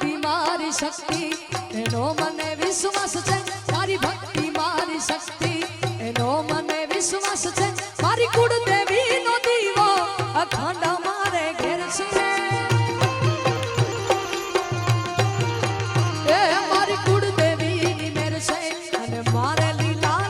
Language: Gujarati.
મારી શક્તિ, એનો મને વિશ્વાસ છે. તારી ભક્તિ મારી શક્તિ, એનો મને વિશ્વાસ છે. મારી કુળ દેવી નો દીવો અખંડ મારે ઘેર છે એ મારી કુળ દેવી ની મેર છે અને મારે લીલા